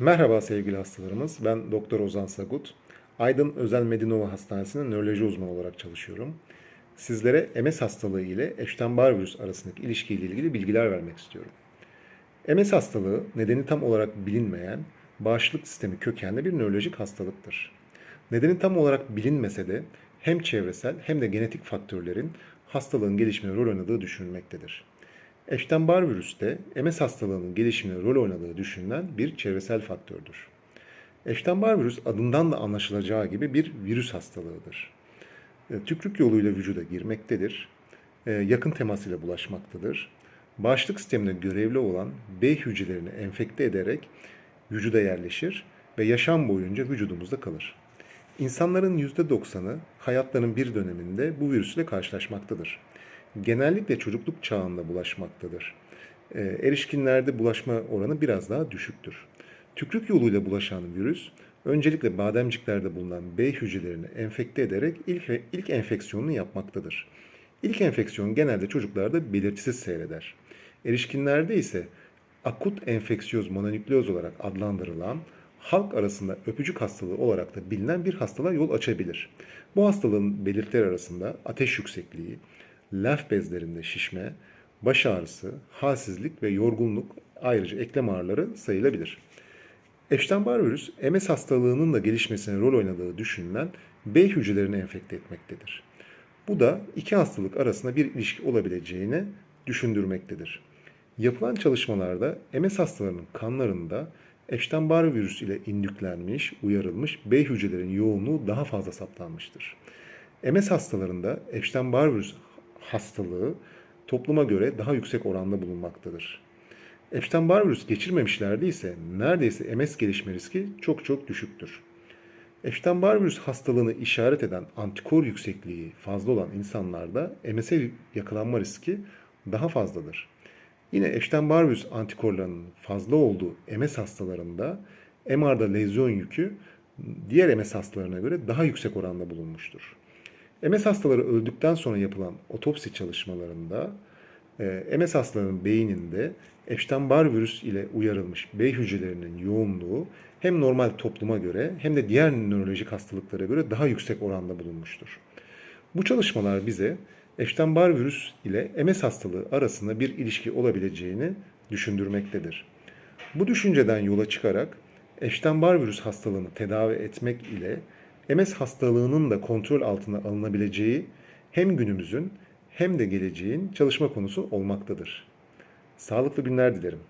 Merhaba sevgili hastalarımız. Ben Doktor Ozan Sagut. Aydın Özel Medinova Hastanesi'nde nöroloji uzmanı olarak çalışıyorum. Sizlere MS hastalığı ile Epstein-Barr virüs arasındaki ilişkiyle ilgili bilgiler vermek istiyorum. MS hastalığı nedeni tam olarak bilinmeyen bağışıklık sistemi kökenli bir nörolojik hastalıktır. Nedeni tam olarak bilinmese de hem çevresel hem de genetik faktörlerin hastalığın gelişimine rol oynadığı düşünülmektedir. Epstein-Barr virüs de MS hastalığının gelişimine rol oynadığı düşünülen bir çevresel faktördür. Epstein-Barr virüs adından da anlaşılacağı gibi bir virüs hastalığıdır. E, Tükürük yoluyla vücuda girmektedir. E, Yakın temas ile bulaşmaktadır. Bağışıklık sisteminde görevli olan B hücrelerini enfekte ederek vücuda yerleşir ve yaşam boyunca vücudumuzda kalır. İnsanların %90'ı hayatlarının bir döneminde bu virüsle karşılaşmaktadır. Genellikle çocukluk çağında bulaşmaktadır. E, erişkinlerde bulaşma oranı biraz daha düşüktür. Tükürük yoluyla bulaşan virüs öncelikle bademciklerde bulunan B hücrelerini enfekte ederek ilk, ilk enfeksiyonunu yapmaktadır. İlk enfeksiyon genelde çocuklarda belirtisiz seyreder. Erişkinlerde ise akut enfeksiyoz mononükleoz olarak adlandırılan halk arasında öpücük hastalığı olarak da bilinen bir hastalığa yol açabilir. Bu hastalığın belirtileri arasında ateş yüksekliği, lenf bezlerinde şişme, baş ağrısı, halsizlik ve yorgunluk ayrıca eklem ağrıları sayılabilir. Epstein-Barr virüs MS hastalığının da gelişmesine rol oynadığı düşünülen B hücrelerini enfekte etmektedir. Bu da iki hastalık arasında bir ilişki olabileceğini düşündürmektedir. Yapılan çalışmalarda MS hastalarının kanlarında Epstein-Barr virüs ile indüklenmiş, uyarılmış B hücrelerin yoğunluğu daha fazla saptanmıştır. MS hastalarında Epstein-Barr virüs hastalığı topluma göre daha yüksek oranda bulunmaktadır. Epstein-Barr virüs geçirmemişlerde ise neredeyse MS gelişme riski çok çok düşüktür. Epstein-Barr virüs hastalığını işaret eden antikor yüksekliği fazla olan insanlarda MS'e yakalanma riski daha fazladır. Yine Epstein-Barr virüs antikorlarının fazla olduğu MS hastalarında MR'da lezyon yükü diğer MS hastalarına göre daha yüksek oranda bulunmuştur. MS hastaları öldükten sonra yapılan otopsi çalışmalarında e, MS hastalarının beyninde Epstein-Barr virüs ile uyarılmış B hücrelerinin yoğunluğu hem normal topluma göre hem de diğer nörolojik hastalıklara göre daha yüksek oranda bulunmuştur. Bu çalışmalar bize Epstein-Barr virüs ile MS hastalığı arasında bir ilişki olabileceğini düşündürmektedir. Bu düşünceden yola çıkarak Epstein-Barr virüs hastalığını tedavi etmek ile MS hastalığının da kontrol altına alınabileceği hem günümüzün hem de geleceğin çalışma konusu olmaktadır. Sağlıklı günler dilerim.